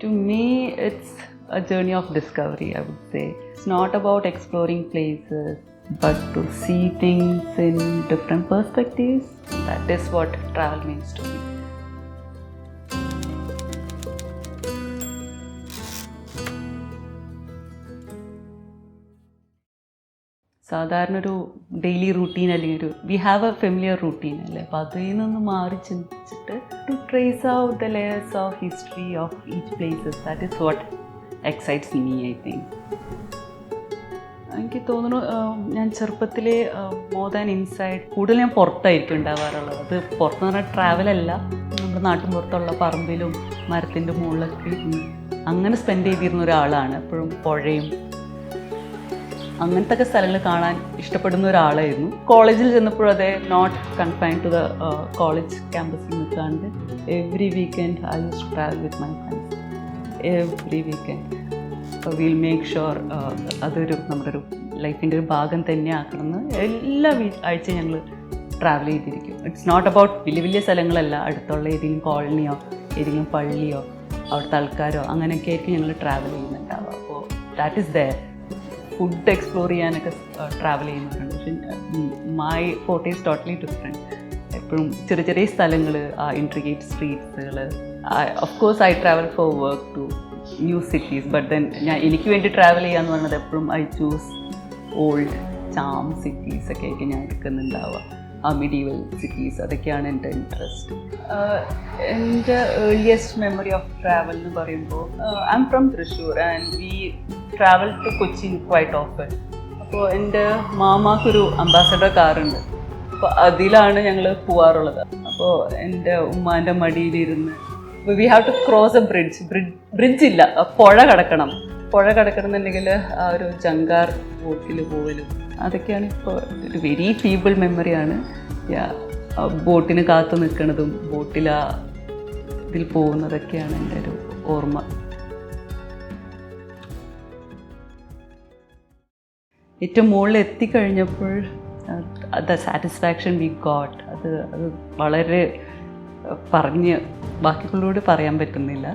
To me, it's a journey of discovery, I would say. It's not about exploring places, but to see things in different perspectives. That is what travel means to me. സാധാരണ ഒരു daily routine അല്ലെങ്കിൽ ഒരു we have a familiar routine അല്ലേ? അപ്പോൾ അതിൽ നിന്ന് മാറി ചിന്തിച്ചിട്ട് to trace out the layers of history of each places that is what excites me I think എനിക്ക് തോന്നുന്നു ഞാൻ ചെറുപ്പത്തിലെ മോർ ദാൻ ഇൻസൈഡ് കൂടുതൽ ഞാൻ പുറത്തായിരിക്കും ഉണ്ടാവാറുള്ളത്. അത് പുറത്തെന്ന് പറഞ്ഞാൽ ട്രാവലല്ല നമ്മുടെ നാട്ടിൻ പുറത്തുള്ള പറമ്പിലും മരത്തിന്റെ മുകളിലൊക്കെ അങ്ങനെ സ്പെൻഡ് ചെയ്തിരുന്ന ഒരാളാണ്. എപ്പോഴും പുഴയും അങ്ങനത്തെ സ്ഥലങ്ങൾ കാണാൻ ഇഷ്ടപ്പെടുന്ന ഒരാളായിരുന്നു. കോളേജിൽ ചെന്നപ്പോഴും അതെ not confine to the college ക്യാമ്പസിൽ നിൽക്കാണ്ട് every weekend I use travel with my friends every weekend will make sure അതൊരു നമ്മുടെ ഒരു ലൈഫിന്റെ ഒരു ഭാഗം തന്നെ ആക്കണമെന്ന് എല്ലാ വീ ആഴ്ചയും ഞങ്ങൾ ട്രാവൽ ചെയ്തിരിക്കും. ഇറ്റ്സ് നോട്ട് അബൌട്ട് വലിയ വലിയ സ്ഥലങ്ങളല്ല. അടുത്തുള്ള ഏതെങ്കിലും കോളനിയോ ഏതെങ്കിലും പള്ളിയോ അവിടുത്തെ ആൾക്കാരോ അങ്ങനെയൊക്കെ ആയിരിക്കും ഞങ്ങൾ ട്രാവൽ ചെയ്യുന്നുണ്ടാവുക. അപ്പോൾ that is their food explore ചെയ്യാനൊക്കെ ട്രാവൽ ചെയ്യുന്നവരുണ്ട് പക്ഷെ my photo is totally different എപ്പോഴും ചെറിയ ചെറിയ സ്ഥലങ്ങൾ ആ intricate സ്ട്രീറ്റ്സുകൾ of course I travel for work to new cities but then ഞാൻ എനിക്ക് വേണ്ടി ട്രാവൽ ചെയ്യാന്ന് പറഞ്ഞത് എപ്പോഴും I choose old charm cities ഒക്കെ ആയിരിക്കും ഞാൻ എടുക്കുന്നുണ്ടാവുക. ആ മിഡീവൽ സിറ്റീസ് അതൊക്കെയാണ് എന്റെ ഇൻട്രസ്റ്റ് എന്റെ ഏർലിയസ്റ്റ് മെമ്മറി ഓഫ് ട്രാവൽ എന്ന് പറയുമ്പോൾ I am from Thrissur and we travel to Kochi quite often അപ്പോൾ എന്റെ മാമാക്കൊരു അംബാസഡർ കാറുണ്ട്. അപ്പോൾ അതിലാണ് ഞങ്ങൾ പോവാറുള്ളത്. അപ്പോൾ എന്റെ ഉമ്മാന്റെ മടിയിലിരുന്ന് we have to cross a bridge bridge ഇല്ല. പുഴ കടക്കണം. പുഴ കിടക്കണമെന്നുണ്ടെങ്കിൽ ആ ഒരു ജങ്കാർ ബോട്ടിൽ പോകലും അതൊക്കെയാണ് ഇപ്പോൾ ഒരു വെരി ഫീബിൾ മെമ്മറിയാണ് ബോട്ടിന് കാത്തു നിൽക്കുന്നതും ബോട്ടിൽ ആ ഇതിൽ പോകുന്നതൊക്കെയാണ് എന്റെ ഒരു ഓർമ്മ. ഏറ്റവും മുകളിൽ എത്തിക്കഴിഞ്ഞപ്പോൾ ദ സാറ്റിസ്ഫാക്ഷൻ വി ഗോട്ട് അത് അത് വളരെ പറഞ്ഞ് ബാക്കിയുള്ളവരോട് പറയാൻ പറ്റുന്നില്ല.